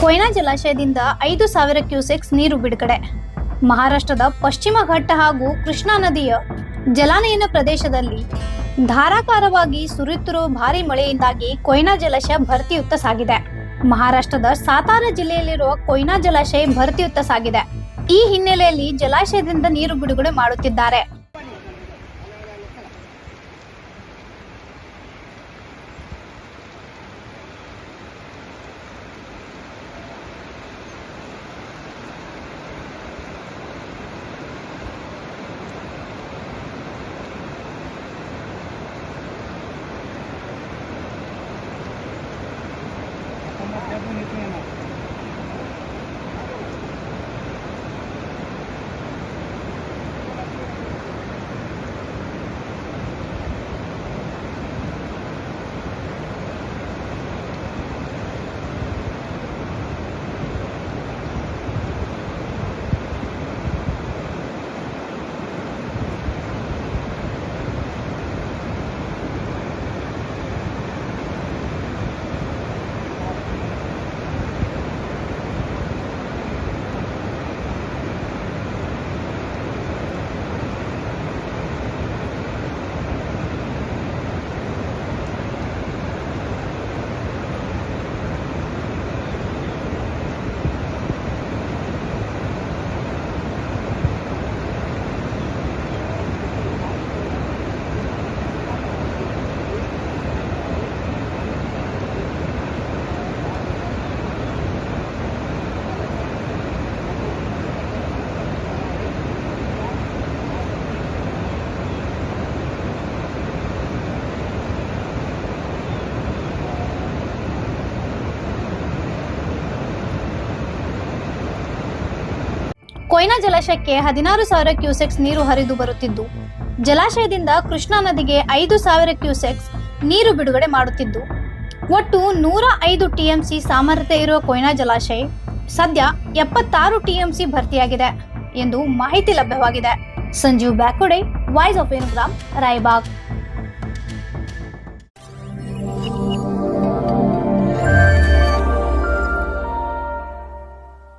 ಕೊಯ್ನಾ ಜಲಾಶಯದಿಂದ ಐದು ಸಾವಿರ ಕ್ಯೂಸೆಕ್ಸ್ ನೀರು ಬಿಡುಗಡೆ. ಮಹಾರಾಷ್ಟ್ರದ ಪಶ್ಚಿಮ ಘಟ್ಟ ಹಾಗೂ ಕೃಷ್ಣಾ ನದಿಯ ಜಲಾನಯನ ಪ್ರದೇಶದಲ್ಲಿ ಧಾರಾಕಾರವಾಗಿ ಸುರಿಯುತ್ತಿರುವ ಭಾರಿ ಮಳೆಯಿಂದಾಗಿ ಕೊಯ್ನಾ ಜಲಾಶಯ ಭರ್ತಿಯುತ್ತ ಸಾಗಿದೆ. ಮಹಾರಾಷ್ಟ್ರದ ಸಾತಾರ ಜಿಲ್ಲೆಯಲ್ಲಿರುವ ಕೊಯ್ನಾ ಜಲಾಶಯ ಭರ್ತಿಯುತ್ತ ಸಾಗಿದೆ. ಈ ಹಿನ್ನೆಲೆಯಲ್ಲಿ ಜಲಾಶಯದಿಂದ ನೀರು ಬಿಡುಗಡೆ ಮಾಡುತ್ತಿದ್ದಾರೆ. 要不你这样吧 ಕೊಯ್ನಾ ಜಲಾಶಯಕ್ಕೆ ಹದಿನಾರು ಸಾವಿರ ಕ್ಯೂಸೆಕ್ಸ್ ನೀರು ಹರಿದು ಬರುತ್ತಿದ್ದು. ಜಲಾಶಯದಿಂದ ಕೃಷ್ಣಾ ನದಿಗೆ ಐದು ಸಾವಿರ ಕ್ಯೂಸೆಕ್ಸ್ ನೀರು ಬಿಡುಗಡೆ ಮಾಡುತ್ತಿದ್ದು. ಒಟ್ಟು ನೂರ ಐದು ಟಿಎಂಸಿ ಸಾಮರ್ಥ್ಯ ಇರುವ ಕೊಯ್ನಾ ಜಲಾಶಯ ಸದ್ಯ ಎಪ್ಪತ್ತಾರು ಟಿಎಂಸಿ ಭರ್ತಿಯಾಗಿದೆ ಎಂದು ಮಾಹಿತಿ ಲಭ್ಯವಾಗಿದೆ. ಸಂಜೀವ್ ಬ್ಯಾಕೋಡೆ ವಾಯ್ಸ್ ಆಫ್ ಏನುಗ್ರಾಮ್ ರಾಯಬಾಗ್